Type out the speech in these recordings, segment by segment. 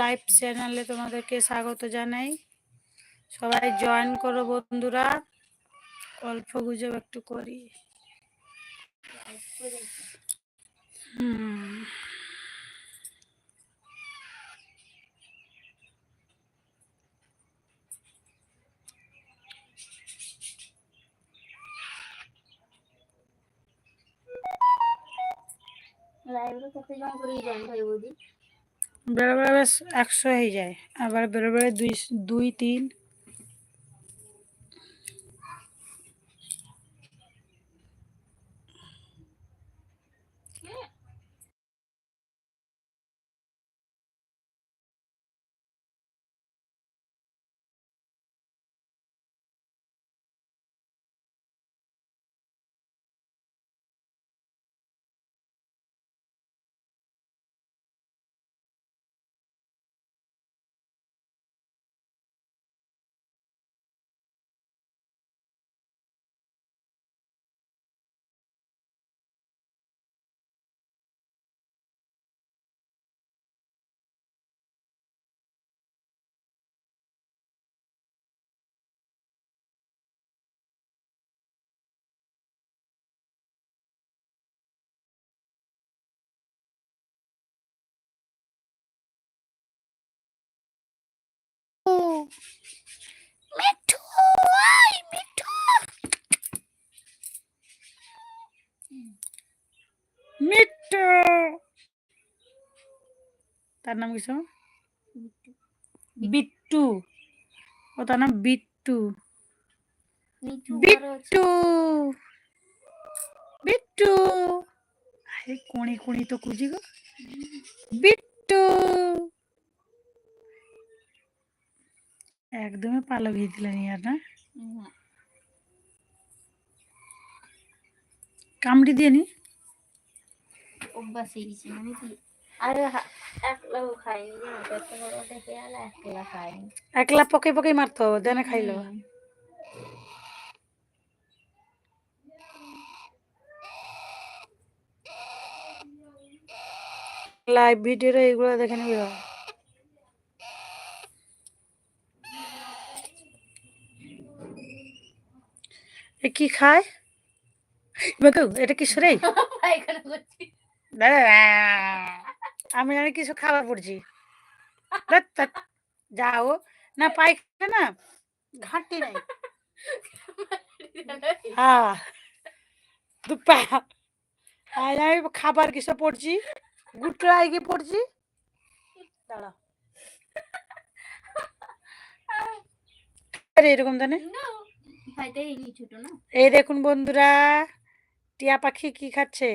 Live চ্যানেলে তোমাদেরকে স্বাগত জানাই। সবাই জয়েন করো বন্ধুরা। গল্প গুজব একটু করি। লাইভে কত জন করে জয়েন হয় বৌদি? বেড়ে বেড়ে বেশ একশো হয়ে যায়। আবার বেড়ে বেড়ে দুই দুই তিন মিঠু আই মিঠু। মিঠু। তার নাম কিছু বিট্টু। ও তার নাম বিট্টু। বিট্টু। বিট্টু। আরে কোণে কোণে তো খুঁজি গো। বিট্টু। একদমই পালা ভিয়ে দিলেন ইয়ার না? কামড়ি দিয়ে নি? অভ্যাস হয়ে গেছে আমি কি? আরে একলাও একলা একলা পকে পকে মারতে দেনে খাইলো। লাইভ ভিডিওরে এগুলো দেখে নিবি এ কি খায়? এটা কি সরে পায়খানা আমি জানি কিছু খাবার পড়ছি। যাও না পাইখানা না ঘাটতি নাই। হ্যাঁ। আমি খাবার কিছু পড়ছি। গুটরা গিয়ে পড়ছি? দাঁড়া। আরে এরকম জানে এই দেখুন বন্ধুরা টিয়া পাখি কি খাচ্ছে?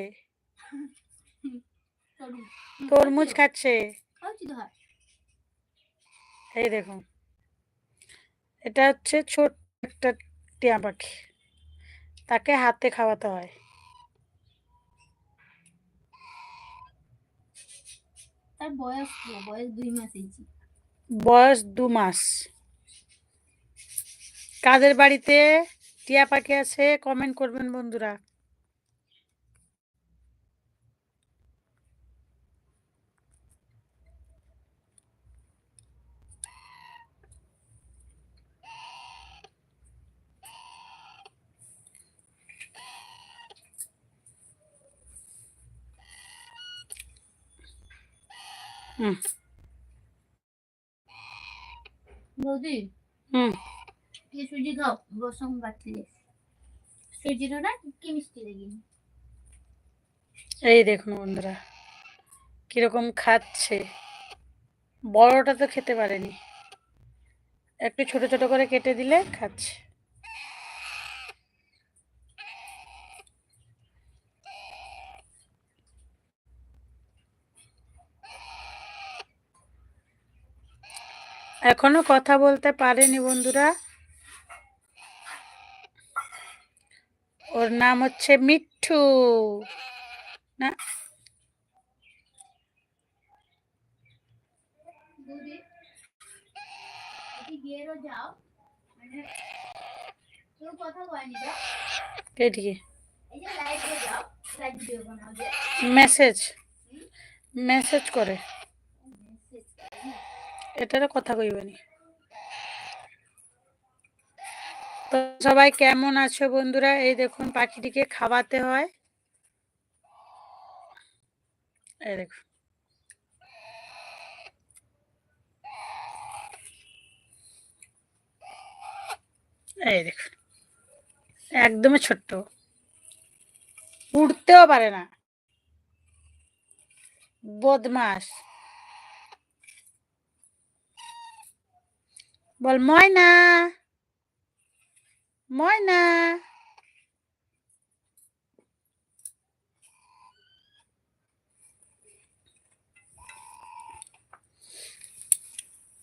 তরমুজ। খাচ্ছে। এই দেখুন এটা হচ্ছে ছোট একটা টিয়া পাখি। তাকে হাতে খাওয়াতে হয়। তার বয়স বয়স দুই মাস বয়স দু মাস। কাদের বাড়িতে টিয়া পাখি আছে কমেন্ট করবেন বন্ধুরা। হুম। বৌদি? হুম। এই সুজি খাও বসম বাটলে। সুজিটা না কি মিষ্টি লাগিনি এই দেখুন বন্ধুরা, কীরকম খাচ্ছে। বড়টা তো খেতে পারেনি। একটু ছোট ছোট করে কেটে দিলে খাচ্ছে। এখনও কথা বলতে পারেনি বন্ধুরা। ওর নাম হচ্ছে মিঠু। না? বৌদি এটি বিয়েরও যাও মানে কেউ কথা বলেনি তো এদিকে এই যে লাইভে যাও লাইভ ভিডিও বানাও যে মেসেজ মেসেজ করে মেসেজ করে না এটারে কথা কইবানি তো সবাই কেমন আছো বন্ধুরা? এই দেখুন, পাখিটিকে খাওয়াতে হয়। এই দেখুন। এই দেখুন। একদমই ছোট্ট। উঠতেও পারে না। বদমাস বল, ময়না!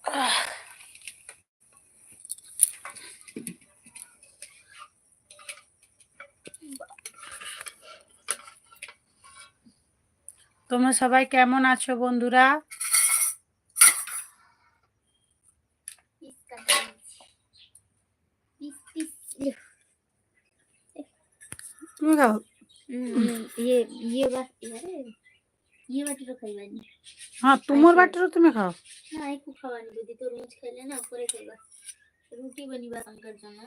আহ, তোমরা সবাই কেমন আছো বন্ধুরা? তুমি খাও ইয়ে ইয়ে বাট ইয়ে ইয়ে বাটিরও খাইবানি হ্যাঁ তোমার বাটিরও তুমি খাও না একটু খাওয়ানি যদি তরমুজ খাইলে না পরে খাইবা রুটি বানিবা কাঙ্কার জন্য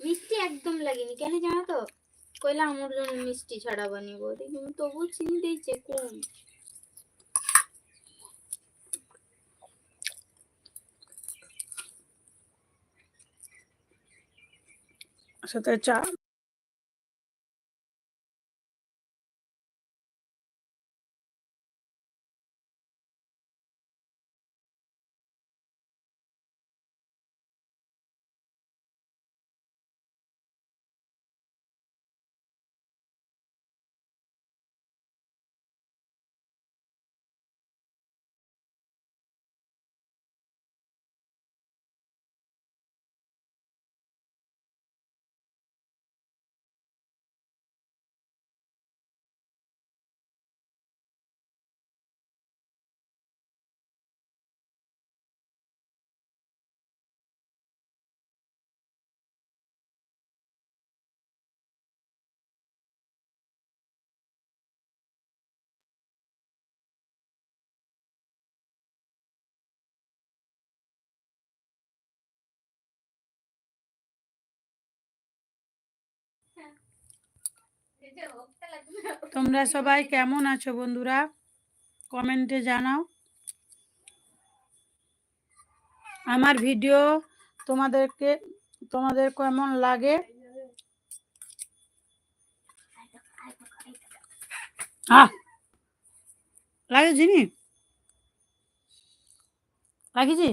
মিষ্টি একদম লাগেনি কেন জানো তো কইলা আমার জন্য মিষ্টি ছাড়া বানিব দেখি তবু চিনি দিয়েছে কম সাথে চা তোমরা সবাই কেমন আছো বন্ধুরা? কমেন্টে জানাও। আমার ভিডিও তোমাদেরকে তোমাদের কেমন লাগে? আহ! লাগে জিনি লাগিছি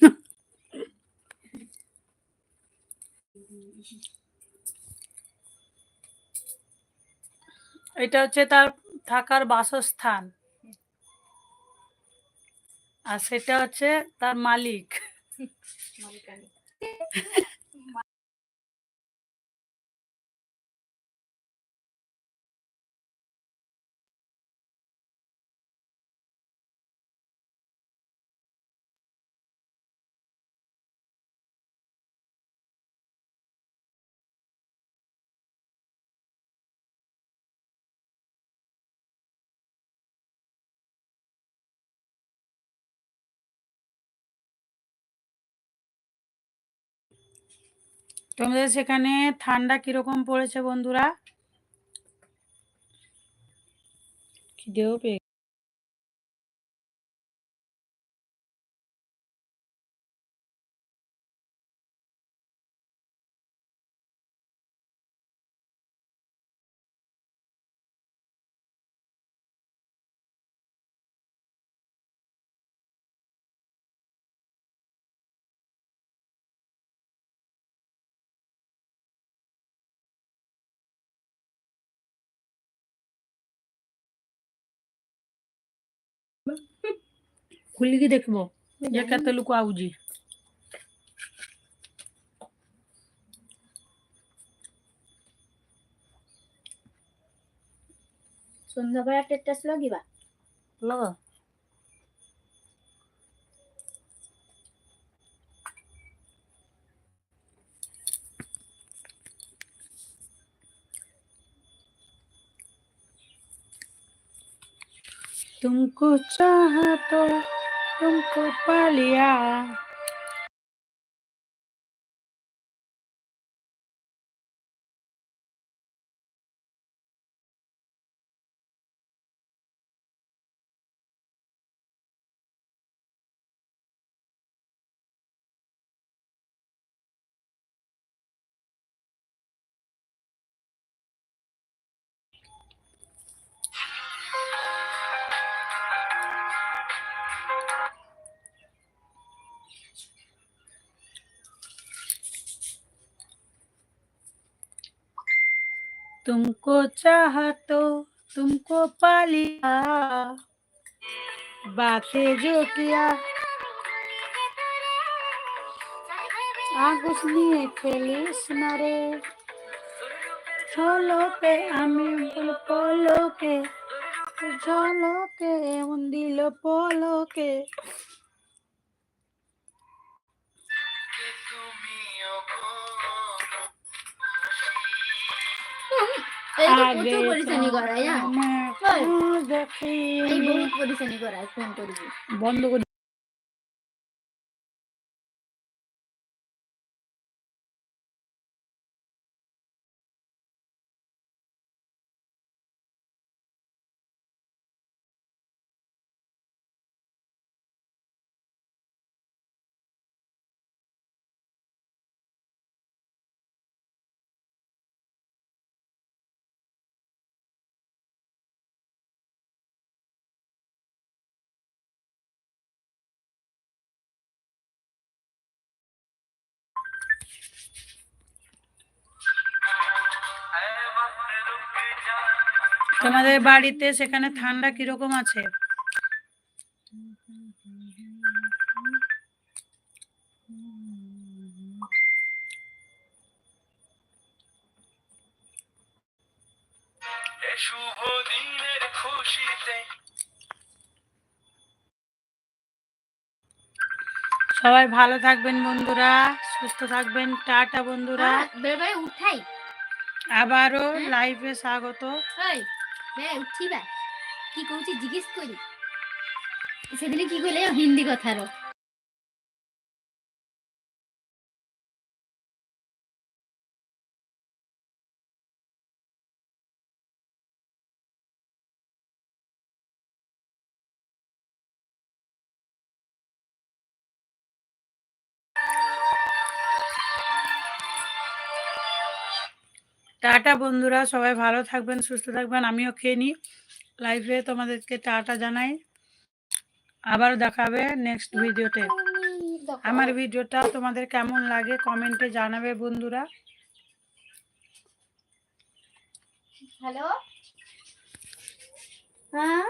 এটা হচ্ছে তার থাকার বাসস্থান। আর সেটা হচ্ছে তার মালিক। মালিকানি। তোমাদের সেখানে ঠান্ডা কীরকম পড়েছে বন্ধুরা? খিদেও পেয়ে खुल की देखबो ये कते लुको आउ जी सुंदर बड़ा टेटस लगीबा लग तुमको चाह तो Yung purpalya. तुमको चाहा तो तुमको पा लिया बातें जो किया আগুস নিয়ে খেলিস না রে ঝলকে আমি বল পলকে ঝলকে এমন দিল পলকে বন্ধ করে। তোমাদের বাড়িতে সেখানে ঠান্ডা কীরকম আছে? শুভ দিনের খুশিতে। সবাই ভালো থাকবেন বন্ধুরা সুস্থ থাকবেন টাটা বন্ধুরা। উঠাই। আবারও লাইভে স্বাগত। ওই ଉଠିବା উঠিবা কি কହୁছি জিজ্ঞেস করি? সেদিনে কি কইলে হিন্দি টাটা বন্ধুরা, সবাই ভালো থাকবেন, সুস্থ থাকবেন, আমিও খেয়ে নিই। লাইফে তোমাদেরকে টাটা জানাই। আবার দেখাবে নেক্সট ভিডিওতে আমার ভিডিওটা তোমাদের কেমন লাগে কমেন্টে জানাবে বন্ধুরা। হ্যালো হ্যাঁ?